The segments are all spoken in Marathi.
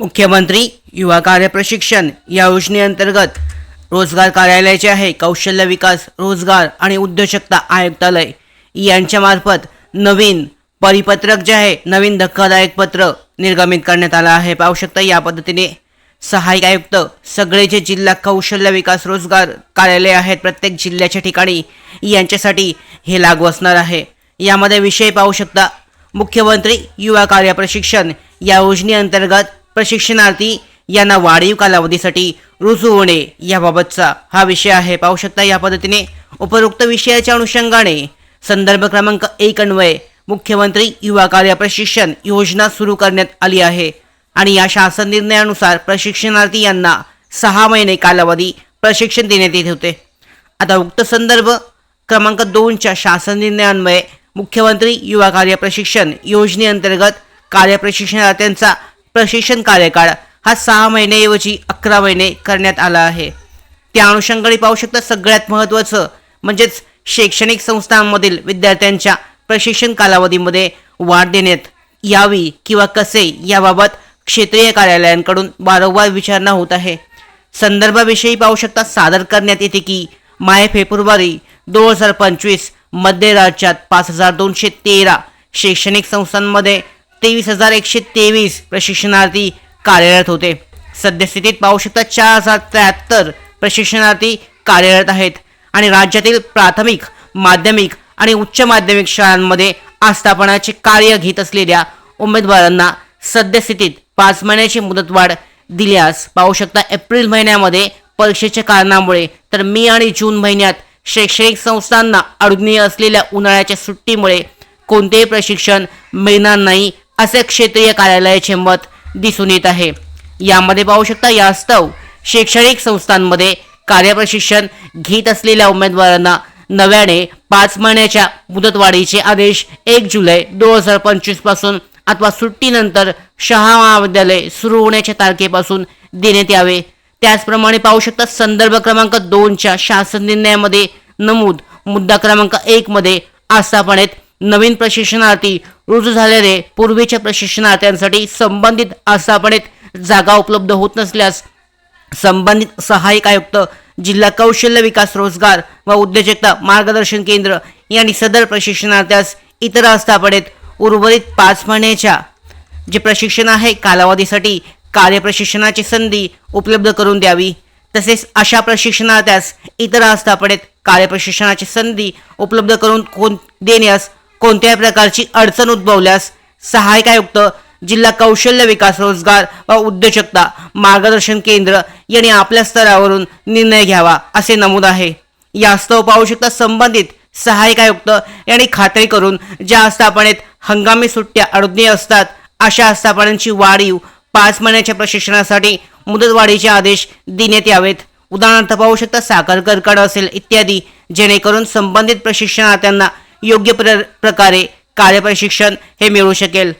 मुख्यमंत्री युवा कार्य प्रशिक्षण या योजनेअंतर्गत रोजगार कार्यालयाचे आहे. कौशल्य विकास रोजगार आणि उद्योजकता आयुक्तालय. यांच्यामार्फत नवीन परिपत्रक जे आहे नवीन धक्कादायक पत्र निर्गमित करण्यात आलं आहे. पाहू शकता या पद्धतीने सहाय्यक आयुक्त सगळे जे जिल्हा कौशल्य विकास रोजगार कार्यालय आहेत प्रत्येक जिल्ह्याच्या ठिकाणी यांच्यासाठी हे लागू असणार आहे. यामध्ये विषय पाहू शकता मुख्यमंत्री युवा कार्य प्रशिक्षण या योजनेअंतर्गत प्रशिक्षणार्थी यांना वाढीव कालावधीसाठी रुजू होणे याबाबतचा हा विषय आहे. पाहू शकता या पद्धतीने उपरोक्त विषयाच्या अनुषंगाने संदर्भ क्रमांक एक अन्वये मुख्यमंत्री युवा कार्य प्रशिक्षण योजना सुरू करण्यात आली आहे आणि या शासन निर्णयानुसार प्रशिक्षणार्थी यांना सहा महिने कालावधी प्रशिक्षण देण्यात येत होते. आता उक्त संदर्भ क्रमांक दोनच्या शासन निर्णयान्वये मुख्यमंत्री युवा कार्य प्रशिक्षण योजनेअंतर्गत कार्यप्रशिक्षणार्थ्यांचा प्रशिक्षण कार्यकाळ हा सहा महिन्याऐवजी अकरा महिने करण्यात आला आहे. त्या अनुषंगाने पाहू शकता सगळ्यात महत्त्वाचं म्हणजेच शैक्षणिक संस्थांमधील विद्यार्थ्यांच्या प्रशिक्षण कालावधीमध्ये वाढ देण्यात यावी किंवा कसे याबाबत क्षेत्रीय कार्यालयांकडून वारंवार विचारणा होत आहे. संदर्भाविषयी पाहू शकता सादर करण्यात येते की माय फेब्रुवारी दोन हजार पंचवीस मध्य राज्यात पाच हजार दोनशे तेरा शैक्षणिक संस्थांमध्ये तेवीस हजार एकशे तेवीस प्रशिक्षणार्थी कार्यरत होते. सद्यस्थितीत पाहू शकता चार हजार त्र्याहत्तर प्रशिक्षणार्थी कार्यरत आहेत आणि राज्यातील प्राथमिक माध्यमिक आणि उच्च माध्यमिक शाळांमध्ये आस्थापनाचे कार्य घेत असलेल्या उमेदवारांना सद्यस्थितीत पाच महिन्याची मुदतवाढ दिल्यास पाहू शकता एप्रिल महिन्यामध्ये परीक्षेच्या कारणामुळे तर मे आणि जून महिन्यात शैक्षणिक संस्थांना अडगणीय असलेल्या उन्हाळ्याच्या सुट्टीमुळे कोणतेही प्रशिक्षण मिळणार नाही असे क्षेत्रीय कार्यालयाचे मत दिसून येत आहे. यामध्ये पाहू शकता यास्तव शैक्षणिक संस्थांमध्ये कार्यप्रशिक्षण घेत असलेल्या उमेदवारांना नव्याने पाच महिन्याच्या मुदतवाढीचे आदेश एक जुलै दोन हजार पंचवीसपासून अथवा सुट्टीनंतर शहा महाविद्यालय सुरू होण्याच्या तारखेपासून देण्यात यावे. त्याचप्रमाणे पाहू शकता संदर्भ क्रमांक दोनच्या शासन निर्णयामध्ये नमूद मुद्दा क्रमांक एक मध्ये आस्थापनेत नवीन प्रशिक्षणार्थी रुजू झालेले पूर्वीच्या प्रशिक्षणार्थ्यांसाठी संबंधित आस्थापनेत जागा उपलब्ध होत नसल्यास संबंधित सहाय्यक आयुक्त जिल्हा कौशल्य विकास रोजगार व उद्योजकता मार्गदर्शन केंद्र यांनी सदर प्रशिक्षणार्थ्यास इतर आस्थापनेत उर्वरित पाच महिन्याच्या जे प्रशिक्षण आहे कालावधीसाठी कार्यप्रशिक्षणाची संधी उपलब्ध करून द्यावी. तसेच अशा प्रशिक्षणार्थ्यास इतर आस्थापनेत कार्यप्रशिक्षणाची संधी उपलब्ध करून कोण देण्यास कोणत्याही प्रकारची अडचण उद्भवल्यास सहाय्यक आयुक्त जिल्हा कौशल्य विकास रोजगार व उद्योजकता मार्गदर्शन केंद्र यांनी आपल्या स्तरावरून निर्णय घ्यावा असे नमूद आहे. यास्तव पाहू शकता संबंधित सहाय्यक आयुक्त यांनी खात्री करून ज्या आस्थापनेत हंगामी सुट्ट्या अडगणीय असतात अशा आस्थापनांची वाढीव पाच महिन्याच्या प्रशिक्षणासाठी मुदतवाढीचे आदेश देण्यात यावेत. उदाहरणार्थ पाहू शकता साखर कारखाना असेल इत्यादी जेणेकरून संबंधित प्रशिक्षणार्थ्यांना योग्य प्र प्रकारे कार्यप्रशिक्षण हे मिळू शकेल.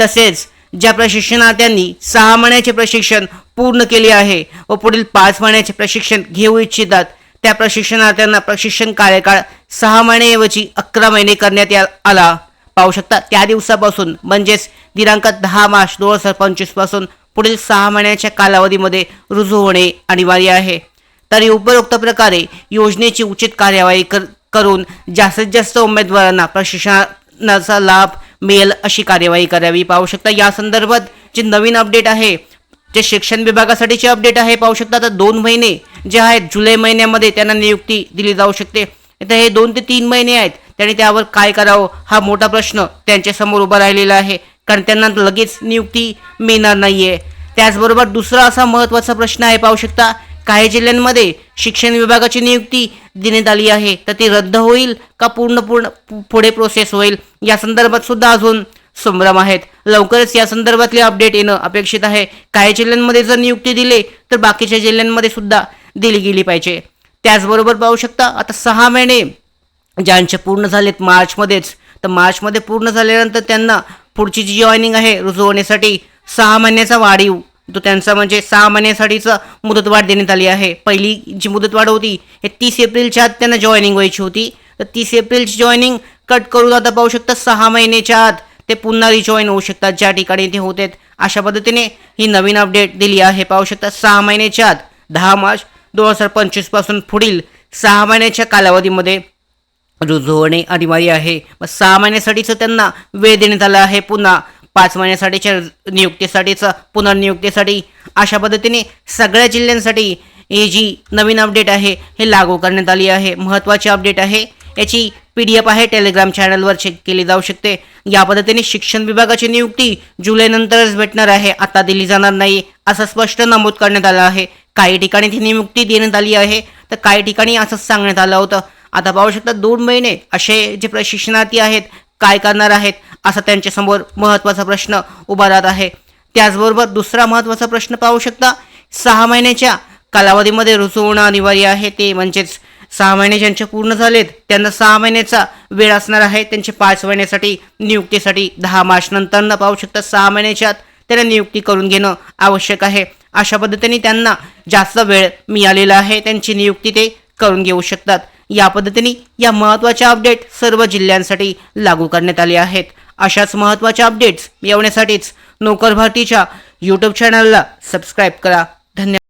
तसेच ज्या प्रशिक्षणार्थ्यांनी सहा महिन्याचे प्रशिक्षण पूर्ण केले आहे व पुढील पाच महिन्याचे प्रशिक्षण घेऊ इच्छितात त्या प्रशिक्षणार्थ्यांना प्रशिक्षण कार्यकाळ सहा महिन्याऐवजी अकरा महिने करण्यात या- आला. पाहू शकता त्या दिवसापासून म्हणजेच दिनांक दहा मार्च दोन हजार पंचवीसपासून पुढील सहा महिन्याच्या कालावधीमध्ये रुजू होणे अनिवार्य आहे. तरी उपरोक्त प्रकारे योजनेची उचित कार्यवाही कर करून जास्तीत जास्त उमेदवारांना प्रशिक्षणाचा लाभ मिळेल अशी कार्यवाही करावी. पाहू शकता या संदर्भात जे नवीन अपडेट आहे जे शिक्षण विभागासाठीचे अपडेट आहे पाहू शकता आता दोन महिने जे आहेत जुलै महिन्यामध्ये त्यांना नियुक्ती दिली जाऊ शकते. आता हे दोन ते तीन महिने आहेत त्यांनी त्यावर काय करावं हा मोठा प्रश्न त्यांच्यासमोर उभा राहिलेला आहे. कारण त्यांना लगेच नियुक्ती मिळणार नाही आहे त्याचबरोबर दुसरा असा महत्त्वाचा प्रश्न आहे पाहू शकता काही जिल्ह्यांमध्ये शिक्षण विभागाची नियुक्ती देण्यात आली आहे. तर ती रद्द होईल का पूर्ण पूर्ण पु- पुढे प्रोसेस होईल? या संदर्भात सुद्धा अजून संभ्रम आहेत. लवकरच या संदर्भातले अपडेट येणं अपेक्षित आहे. काही जिल्ह्यांमध्ये जर नियुक्ती दिली तर बाकीच्या जिल्ह्यांमध्ये सुद्धा दिली गेली पाहिजे. त्याचबरोबर पाहू शकता आता सहा महिने ज्यांचे पूर्ण झालेत मार्चमध्येच तर मार्चमध्ये पूर्ण झाल्यानंतर त्यांना पुढची जी जॉईनिंग आहे रुजू होण्यासाठी सहा महिन्याचा वाढीव तो त्यांचा म्हणजे सहा महिन्यासाठीचं मुदतवाढ देण्यात आली आहे. पहिली जी मुदतवाढ होती हे तीस एप्रिलच्या आत त्यांना जॉईनिंग व्हायची होती. तर तीस एप्रिलची जॉईनिंग कट करून आता पाहू शकता सहा महिन्याच्या आत ते पुन्हा रिजॉईन होऊ शकतात ज्या ठिकाणी ते होते. अशा पद्धतीने ही नवीन अपडेट दिली आहे. पाहू शकता सहा महिन्याच्या आत दहा मार्च दोन हजार पंचवीसपासून पुढील सहा महिन्याच्या कालावधीमध्ये रुजू होणे अनिवार्य आहे मग सहा महिन्यासाठीचं त्यांना वेळ देण्यात आला आहे. पुन्हा पाच महिन्यासाठीच्या नियुक्तीसाठीचं पुनर्नियुक्तीसाठी अशा पद्धतीने सगळ्या जिल्ह्यांसाठी ही जी नवीन अपडेट आहे हे लागू करण्यात आली आहे. महत्त्वाची अपडेट आहे याची पी डी एफ आहे टेलिग्राम चॅनलवर चेक केली जाऊ शकते. या पद्धतीने शिक्षण विभागाची नियुक्ती जुलैनंतरच भेटणार आहे आता दिली जाणार नाही असं स्पष्ट नमूद करण्यात आलं आहे. काही ठिकाणी ती नियुक्ती देण्यात आली आहे तर काही ठिकाणी असंच सांगण्यात आलं होतं. आता पाहू शकता दोन महिने असे जे प्रशिक्षणार्थी आहेत काय करणार आहेत असा त्यांच्यासमोर महत्त्वाचा प्रश्न उभा राहत आहे. त्याचबरोबर दुसरा महत्त्वाचा प्रश्न पाहू शकता सहा महिन्याच्या कालावधीमध्ये रुजू होणं अनिवार्य आहे. ते म्हणजेच सहा महिने ज्यांचे पूर्ण झालेत त्यांना सहा महिन्याचा वेळ असणार आहे. त्यांचे पाच महिन्यासाठी नियुक्तीसाठी दहा मार्च नंतर पाहू शकता सहा महिन्याच्या आत त्यांना नियुक्ती करून घेणं आवश्यक आहे. अशा पद्धतीने त्यांना जास्त वेळ मिळालेला आहे. त्यांची नियुक्ती ते करून घेऊ शकतात. या पद्धतीने या महत्त्वाच्या अपडेट सर्व जिल्ह्यांसाठी लागू करण्यात आले आहेत. अशाच महत्त्वाच्या अपडेट्स मिळवण्यासाठीच नोकर भारतीच्या यूट्यूब चॅनलला सबस्क्राईब करा. धन्यवाद.